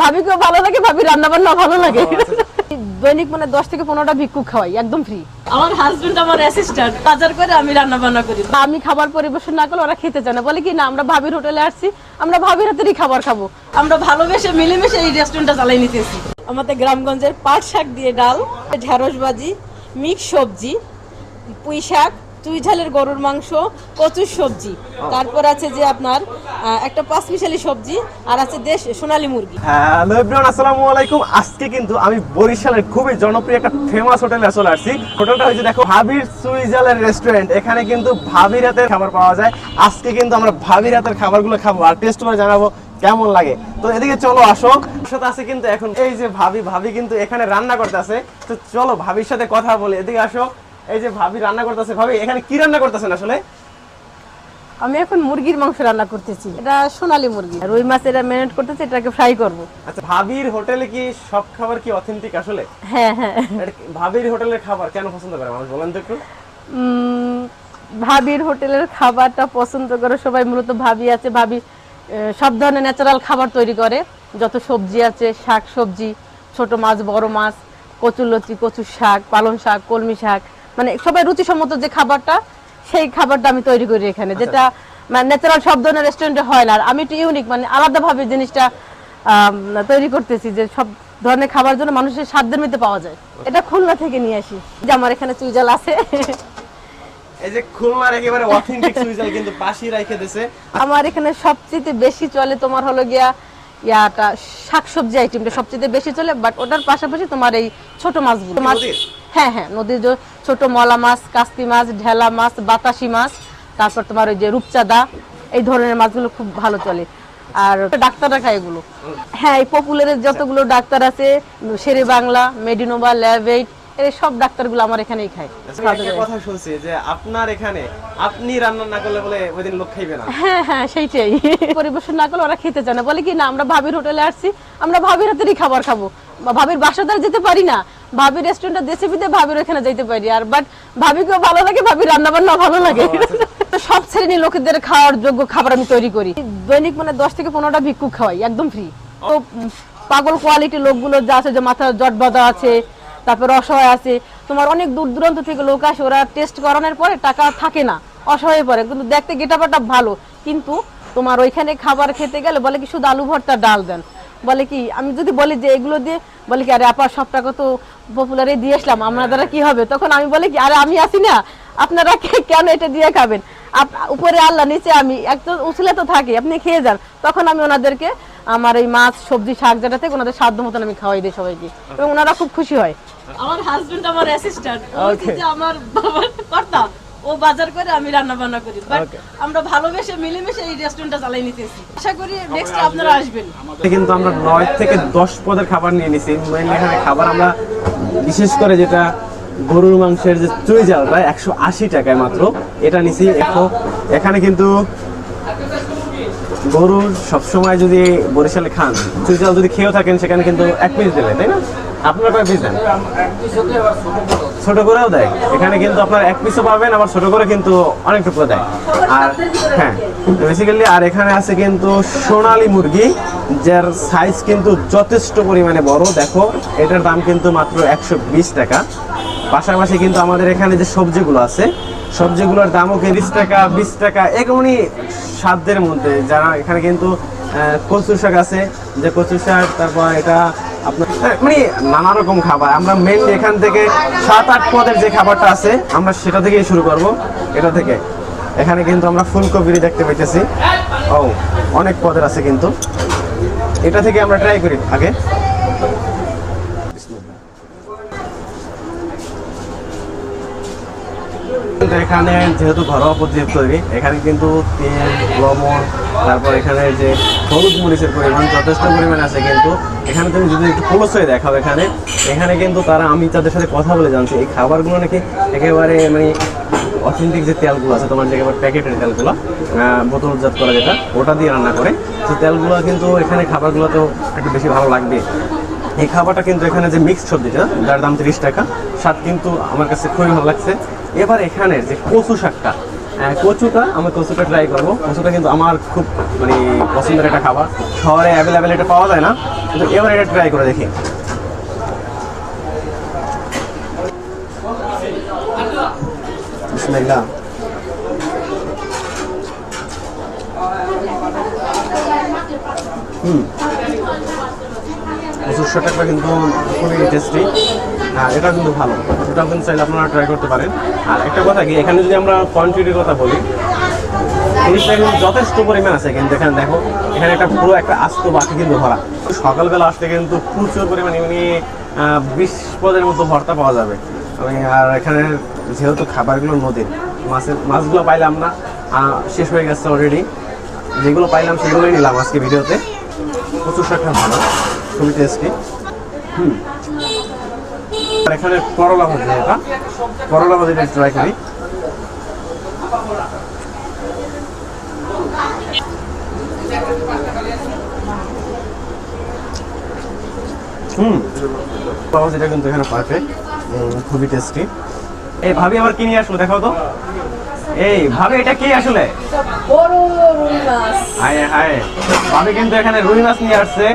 ভাবিকেও ভালো লাগে ভাবি রান্না বান্না ভালো লাগে। দৈনিক মানে দশ থেকে পনেরোটা ভিক্ষুক খাওয়াই একদম ফ্রি আমার হাজবেন্ড আমার অ্যাসিস্ট্যান্ট বাজার করে আমি রান্না বান্না করি। আমি খাবার পরিবেশন না করলে ওরা খেতে চায় না। বলে কি না আমরা ভাবির হোটেলে আসছি আমরা ভাবির হাতেরই খাবার খাব। আমরা ভালোবেসে মিলেমিশে এই রেস্টুরেন্টটা চালাই নিতেছি। আমাদের গ্রামগঞ্জের পাট শাক দিয়ে ডাল ঢেঁড়স ভাজি মিক্স সবজি পুঁই শাক চুই ঝালের গরুর মাংস কচুর সবজি। তারপর আছে যে আপনার একটা পাঁচ মিশালি সবজি আর আছে দেশ সোনালী মুরগি। হ্যালো এভরিওয়ান আসসালামু আলাইকুম। আজকে কিন্তু আমি বরিশালের খুবই জনপ্রিয় একটা ফেমাস হোটেলে চলে আসছি। হোটেলটা হচ্ছে দেখো ভাবির সুইজারল্যান্ড রেস্টুরেন্ট এখানে কিন্তু ভাবির হাতের খাবার পাওয়া যায়। আজকে কিন্তু আমরা ভাবির হাতের খাবারগুলো খাব আর টেস্ট করে জানাব কেমন লাগে। তো এদিকে চলো আসো। সাথে আছে কিন্তু এখন এই যে ভাবি ভাবি কিন্তু এখানে রান্না করতে আছে তো চলো ভাবির সাথে কথা বলে। এদিকে আসো। এই যে ভাবি রান্না করতেছে ভাবি এখানে কি রান্না করতেছেন আসলে? আমি এখন মুরগির মাংস রান্না করতেছি। এটা সোনালী মুরগি। রুই মাছ এটা ম্যারিনেট করতেছি এটাকে ফ্রাই করব। আচ্ছা ভাবির হোটেলে কি সব খাবার কি অথেন্টিক আসলে? হ্যাঁ হ্যাঁ। ভাবির হোটেলের খাবার কেন পছন্দ করে মানুষ? বলেন তো একটু। ভাবির হোটেলের খাবারটা পছন্দ করে সবাই মূলত ভাবি আছে ভাবি সব ধরনের ন্যাচারাল খাবার তৈরি করে। যত সবজি আছে শাক সবজি ছোট মাছ বড় মাছ কচুর লতি কচুর শাক পালং শাক কলমি শাক মানে সবাই রুচিসম্মত যে খাবারটা সেই খাবারটা আমি তৈরি করি এখানে যেটা মানে ন্যাচারাল সব ধরনের রেস্টুরেন্টে হয় না। আর আমি একটু ইউনিক মানে আলাদাভাবে জিনিসটা তৈরি করতেছি যে সব ধরনের খাবার জন্য মানুষের সাধ্যের মধ্যে পাওয়া যায়। এটা খুলনা থেকে নিয়ে আসি। যে আমার এখানে চুইজাল আছে। এই যে খুলনার একেবারে অথেন্টিক সুইজাল কিন্তু পাশেই রেখে দিয়েছে। আমার এখানে সবচেয়ে বেশি চলে তোমার হলো গিয়া ইয়াটা শাকসবজি আইটেমটা সবচেয়ে বেশি চলে বাট ওটার পাশাপাশি তোমার এই ছোট মাছগুলো। মাছ? হ্যাঁ হ্যাঁ নদীর যে ছোট মলা মাছ কাস্তি মাছ ঢেলা মাছ বাতাসি মাছ তারপর তোমার ওই যে রূপচাঁদা এই ধরনের মাছগুলো খুব ভালো চলে। আর ডাক্তাররা খায় এগুলো। হ্যাঁ এই পপুলারের যতগুলো ডাক্তার আছে শেরে বাংলা মেডিনোভা ল্যাবেট এই সব ডাক্তারগুলো আমার এখানেই খায়। কথা শুনছি যে আপনার এখানে আপনি রান্না না করলে বলে ওই দিন লোক খাইবে না। হ্যাঁ হ্যাঁ সেইটাই। পরিবেশন না করলে ওরা খেতে চায় না। বলে কি না আমরা ভাবির হোটেলে আসছি আমরা ভাবির হাতেরই খাবার খাব। ভাবির বাসাদার যেতে পারি না ভাবির রেস্টুরেন্টে দেশে বিদে ভাবির ওখানে যেতে পারি আর বাট ভাবিকেও ভালো লাগে ভাবির রান্না বান্না ভালো লাগে। তো সব শ্রেণির লোকেদের খাওয়ার যোগ্য খাবার আমি তৈরি করি। দৈনিক মানে দশ থেকে পনেরোটা ভিক্ষুক খাওয়াই একদম ফ্রি তো পাগল কোয়ালিটির লোকগুলো যা আছে যে মাথা জট বাঁধা আছে তারপর অসহায় আছে তোমার অনেক দূর দূরান্ত থেকে লোক আসে ওরা টেস্ট করানোর পরে টাকা থাকে না অসহায় পরে কিন্তু দেখতে গেটাপাটা ভালো কিন্তু তোমার ওইখানে খাবার খেতে গেলে বলে কি শুধু আলু ভর্তা ডাল দেন। বলে কি আমি যদি বলি যে এগুলো দিয়ে বলে কি আরে আপা সব টাকা তো পপুলারে দিয়ে আসলাম আপনার দ্বারা কি হবে? তখন আমি বলি কি আরে আমি আসি না আপনারা কেন এটা দিয়ে খাবেন? উপরে আল্লাহ নিচে আমি একদম উছলে তো থাকি আপনি খেয়ে যান। তখন আমি ওনাদেরকে আমার এই মাছ সবজি শাক যেটা থেকে ওনাদের সাধ্য মতন আমি খাওয়াই দিই সবাইকে। এবং ওনারা খুব খুশি হয়। আমার হাজবেন্ড আমার অ্যাসিস্ট্যান্ট আমার বাবার কর্তা। ও বাজার করে আমি রান্না বান্না করি বাট আমরা ভালোবেসে মিলেমিশে এই রেস্টুরেন্টটা চালাই নিতেছি। আশা করি নেক্সট আপনারা আসবেন। কিন্তু আমরা নয় থেকে দশ পদের খাবার নিয়ে নিছি। মেইনলি এখানে খাবার আমরা বিশেষ করে যেটা গরুর মাংসের যে চুই জালটা একশো আশি টাকায় মাত্র। এটা নিছি। এখন এখানে কিন্তু গরুর সবসময় যদি বরিশালে খান চুই জাল যদি খেয়েও থাকেন সেখানে কিন্তু এক পিস দেবে তাই না? ছোট করেও দেয়। এখানে কিন্তু আপনার এক পিসও পাবেন, আবার করে কিন্তু দেয়। আর হ্যাঁ বেসিক্যালি আর এখানে আছে কিন্তু সোনালী মুরগি, যার সাইজ কিন্তু যথেষ্ট পরিমাণে বড়। দেখো, এটার দাম কিন্তু মাত্র একশো বিশ টাকা। পাশাপাশি কিন্তু আমাদের এখানে যে সবজিগুলো আছে, সবজিগুলোর দামও তিরিশ টাকা, বিশ টাকা এমনই সাধ্যের মধ্যে। যারা এখানে কিন্তু কচু শাক আছে, যে কচু শাক, তারপর এটা আপনার হ্যাঁ, মানে নানা রকম খাবার। আমরা মেনলি এখান থেকে সাত আট পদের যে খাবারটা আছে আমরা সেটা থেকেই শুরু করব এটা থেকে। এখানে কিন্তু আমরা ফুলকপি দেখতে পাইতেছি। ও অনেক পদের আছে কিন্তু। এটা থেকে আমরা ট্রাই করি আগে। এখানে যেহেতু ঘরোয়া পদ্ধতি তৈরি এখানে কিন্তু তেল লবণ তারপর এখানে যে হলুদ মরিচের পরিমাণ যথেষ্ট পরিমাণ আছে কিন্তু এখানে তুমি যদি একটু ক্লোজ দেখাও এখানে এখানে কিন্তু তারা, আমি তাদের সাথে কথা বলে জানছি, এই খাবারগুলো নাকি একেবারে মানে অথেন্টিক যে তেলগুলো আছে, তোমার যে একেবারে প্যাকেটের তেলগুলো বোতলজাত করা যেটা, ওটা দিয়ে রান্না করে, সেই তেলগুলো কিন্তু এখানে খাবারগুলো তো একটু বেশি ভালো লাগবে। এই খাবারটা কিন্তু এখানে যে মিক্সড সবজিটা যার দাম তিরিশ টাকা, স্বাদ কিন্তু আমার কাছে খুবই ভালো লাগছে। এবার এখানে যে কচু শাকটা কচুটা, আমি কচুটা ট্রাই করব। কচুটা কিন্তু আমার খুব মানে পছন্দের একটা খাবার। শহরে অ্যাভেলেবেল এটা পাওয়া যায় না, কিন্তু এবার এটা ট্রাই করে দেখি। হুম। প্রচুর টাকা কিন্তু খুবই টেস্টি আর এটা কিন্তু ভালো। এটাও কিন্তু চাইলে আপনারা ট্রাই করতে পারেন। আর একটা কথা কি, এখানে যদি আমরা কোয়ান্টিটির কথা বলি কিন্তু যথেষ্ট পরিমাণ আছে কিন্তু। এখানে দেখো, এখানে একটা পুরো একটা আস্ত বাকি কিন্তু ভরা। সকালবেলা আসতে কিন্তু প্রচুর পরিমাণ এমনি বিশ পদের মতো ভর্তা পাওয়া যাবে। আর এখানে যেহেতু খাবারগুলো নদীর মাছের মাছগুলো পাইলাম না শেষ হয়ে গেছে অলরেডি যেগুলো পাইলাম সেগুলোই নিলাম আজকে ভিডিওতে। প্রচুর শাকটা ভালো। খুবই টেস্টি হুম। আর এখানে করলা ভাজি এটা করলা ভাজিটা ট্রাই করি। হুম। পাওয়া যেটা কিন্তু এখানে পারফেক্ট খুবই টেস্টি এই ভাবি আবার কি নিয়ে আসলো দেখাও তো। এই ভাবি এটা কি আসলে? বড় রুই মাছ। হায় হায়। ভাবি কিন্তু এখানে রুই মাছ নিয়ে আসছে।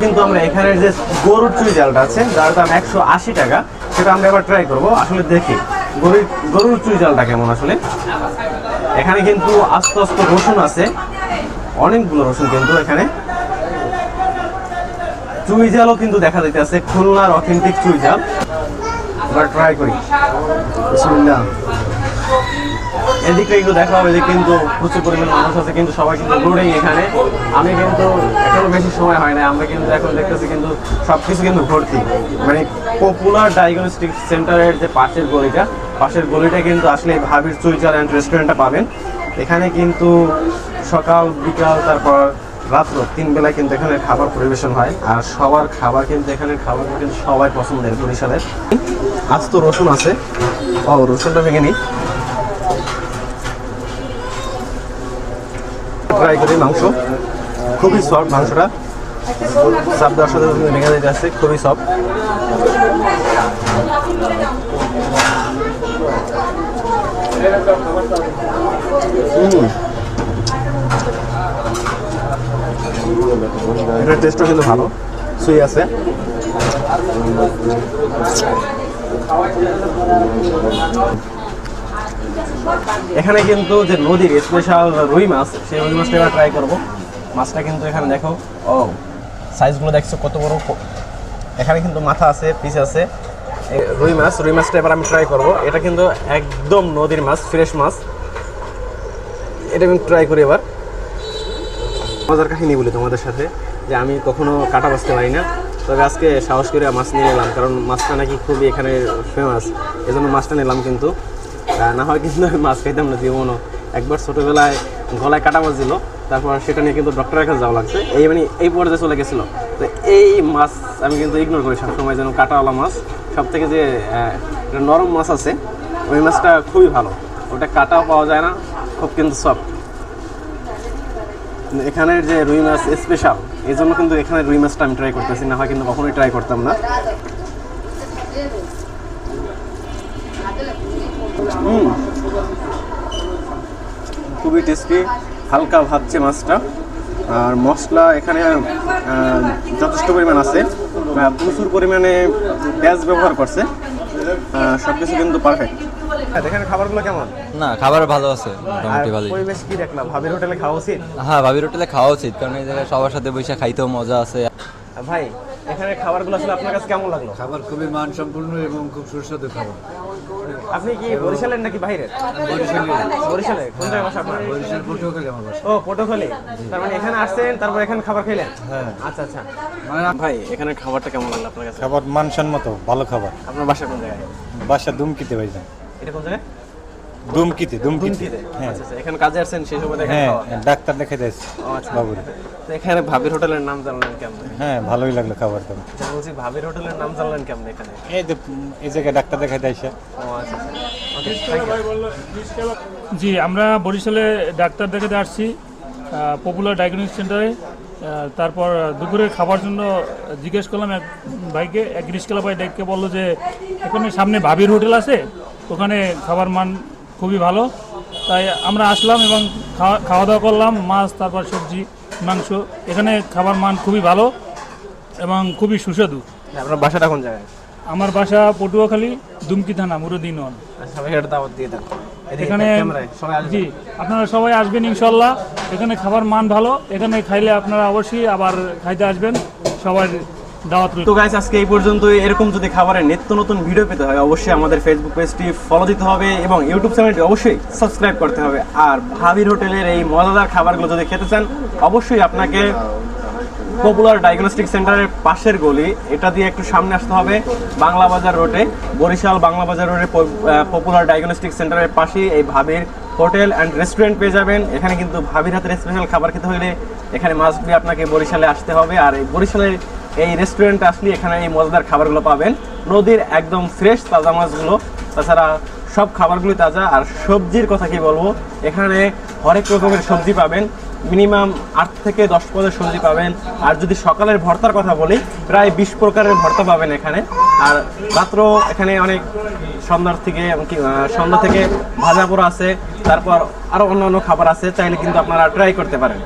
কিন্তু আমরা এখানে যে গরুর চুই জালটা আছে, যার দাম একশো আশি টাকা, সেটা আমরা এবার ট্রাই করব। আসলে দেখি, গরুর গরুর চুই জালটা কেমন আসলে? এখানে কিন্তু আস্তে আস্তে রসুন আছে। অনেকগুলো রসুন কিন্তু এখানে। চুই জালও কিন্তু দেখা যাইতেছে, খুলনার অথেন্টিক চুই জাল। এবার ট্রাই করি। বিসমিল্লাহ। এদিকে একটু দেখা হবে যে কিন্তু প্রচুর পরিমাণ মানুষ আছে, কিন্তু সবাই কিন্তু ঘুরেই এখানে। আমি কিন্তু এখনও বেশি সময় হয় না আমরা কিন্তু এখন দেখতেছি কিন্তু সবকিছু কিন্তু ভর্তি। মানে পপুলার ডায়াগনস্টিক সেন্টারের যে পাশের গলিটা পাশের গলিটা কিন্তু আসলে ভাবির চুইচার অ্যান্ড রেস্টুরেন্টটা পাবেন। এখানে কিন্তু সকাল, বিকাল, তারপর রাত্র তিন বেলায় কিন্তু এখানে খাবার পরিবেশন হয়। আর সবার খাবার কিন্তু এখানে খাবার কিন্তু সবাই পছন্দের বরিশালের। আস্ত রসুন আছে। ও, রসুনটা ভেঙে নিই। ট্রাই করি মাংস। খুবই সফট মাংসটা। সাপ দেওয়ার সাথে ভেঙে যেতে আসছে খুবই সফট এটার টেস্টও কিন্তু ভালো, সুই আছে। এখানে কিন্তু যে নদীর স্পেশাল রুই মাছ, সেই রুই মাছটা এবার ট্রাই করব। মাছটা কিন্তু এখানে দেখো, ও সাইজগুলো দেখছ কত বড়? এখানে কিন্তু মাথা আছে পিস আছে। রুই মাছ, রুই মাছটা এবার আমি ট্রাই করব। এটা কিন্তু একদম নদীর মাছ ফ্রেশ মাছ। এটা আমি ট্রাই করি এবার। মজার কাহিনী বলি তোমাদের সাথে, যে আমি কখনো কাটা বাঁচতে পারি না। তবে আজকে সাহস করে মাছ নিয়ে এলাম কারণ মাছটা নাকি খুবই এখানে ফেমাস এজন্য মাছটা নিলাম কিন্তু। না হয় কিন্তু আমি মাছ খাইতাম না, জীবনও। একবার ছোটোবেলায় গলায় কাটা দিল তারপর সেটা নিয়ে কিন্তু ডক্টরের কাছে যাওয়া লাগছে। এই মানে এই পর্যায়ে চলে গেছিল। তো এই মাছ আমি কিন্তু ইগনোর করি সবসময়, যেন কাটাওয়ালা মাছ। সব থেকে যে নরম মাছ আছে, ওই মাছটা খুবই ভালো। ওটা কাটাও পাওয়া যায় না, খুব কিন্তু সফট এখানের যে রুই মাছ স্পেশাল এই জন্য কিন্তু এখানে রুই মাছটা আমি ট্রাই করতেছি, না হয় কিন্তু কখনোই ট্রাই করতাম না। খুবই টেস্টি হালকা ভাবছে মাছটা। আর মশলা এখানে যথেষ্ট পরিমাণ আছে। প্রচুর পরিমাণে পেঁয়াজ ব্যবহার করছে। সব কিছু কিন্তু পারফেক্ট এখানে খাবারগুলো কেমন? না খাবার ভালো আছে মোটামুটি ভালোই। পরিবেশ কি দেখলাম? ভাবির হোটেলে খাওয়া উচিত? হ্যাঁ ভাবির হোটেলে খাওয়া উচিত কারণ এই জায়গায় সবার সাথে বসে খাইতেও মজা আছে। ভাই এখানে খাবারগুলো আসলে আপনার কাছে কেমন লাগল? খাবার খুবই মানসম্পন্ন এবং খুব সুস্বাদু খাবার। আপনি কি বরিশালের নাকি বাইরের? বরিশালে। বরিশালে কোন জায়গায় বাসা আপনার? বরিশাল পটুয়াখালী আমার ও পটুয়াখালী। তার মানে এখানে আসছেন তারপর এখানে খাবার খেলেন হ্যাঁ। আচ্ছা আচ্ছা। মানে ভাই এখানে খাবারটা কেমন লাগল আপনার কাছে? খাবার মানসম্মত ভালো খাবার। আপনার বাসা কোন জায়গায়? বাসা দুমকিতে ভাই এটা কোন জায়গায়? দুমকিতে দুমকিতে হ্যাঁ। আচ্ছা আচ্ছা এখানে কাজে আসছেন সেই সময় দেখেন হ্যাঁ ডাক্তার দেখাই যাচ্ছি আচ্ছা। বাবুরে। তো এখানে ভাবির হোটেলের নাম জানলেন কেমন? হ্যাঁ ভালোই লাগল খাবার দাবার আচ্ছা, বলছি ভাবির হোটেলের নাম জানলেন কেমন এখানে? এই যে এই জায়গায় ডাক্তার দেখাই যাইছে ও আচ্ছা জি আমরা বরিশালে ডাক্তার দেখাতে আসছি পপুলার ডায়াগনস্টিক সেন্টারে তারপর দুপুরে খাবার জন্য জিজ্ঞেস করলাম এক ভাইকে এক রিস্কালা ভাই ডেকে বলল যে এখানে সামনে ভাবির হোটেল আছে ওখানে খাবার মান খুবই ভালো। তাই আমরা আসলাম এবং খাওয়া খাওয়া দাওয়া করলাম মাছ তারপর সবজি মাংস। এখানে খাবার মান খুবই ভালো এবং খুবই সুস্বাদু। আপনার বাসাটা কোন জায়গায়? আমার বাসা পটুয়াখালী দুমকি থানা মুরুদ্দিন আচ্ছা দাওয়াত দিয়ে এখানে। জি আপনারা সবাই আসবেন ইনশাল্লাহ। এখানে খাবার মান ভালো। এখানে খাইলে আপনারা অবশ্যই আবার খাইতে আসবেন। সবার তো গাইস আজকে এই পর্যন্ত এরকম যদি খাবারের নিত্য নতুন ভিডিও পেতে হয়, অবশ্যই আমাদের ফেসবুক পেজটি ফলো দিতে হবে এবং ইউটিউব চ্যানেলটি অবশ্যই সাবস্ক্রাইব করতে হবে। আর ভাবির হোটেলের এই মজাদার খাবারগুলো যদি খেতে চান, অবশ্যই আপনাকে পপুলার ডায়াগনস্টিক সেন্টারের পাশের গলি, এটা দিয়ে একটু সামনে আসতে হবে, বাংলা বাজার রোডে, বরিশাল বাংলা বাজার রোডে পপুলার ডায়াগনস্টিক সেন্টারের পাশেই এই ভাবির হোটেল অ্যান্ড রেস্টুরেন্ট পেয়ে যাবেন। এখানে কিন্তু ভাবির হাতের স্পেশাল খাবার খেতে হলে এখানে মাস্ট বি আপনাকে বরিশালে আসতে হবে। আর এই বরিশালের এই রেস্টুরেন্টে আসলে এখানে এই মজাদার খাবারগুলো পাবেন। নদীর একদম ফ্রেশ তাজা মাছগুলো। তাছাড়া সব খাবারগুলি তাজা। আর সবজির কথা কি বলব? এখানে হরেক রকমের সবজি পাবেন। মিনিমাম আট থেকে দশ পদের সবজি পাবেন। আর যদি সকালের ভর্তার কথা বলি, প্রায় বিশ প্রকারের ভর্তা পাবেন এখানে। আর রাত্র এখানে অনেক সন্ধ্যার থেকে সন্ধ্যা থেকে ভাজা পোড়া আছে। তারপর আরও অন্য অন্য খাবার আছে। চাইলে কিন্তু আপনারা ট্রাই করতে পারেন।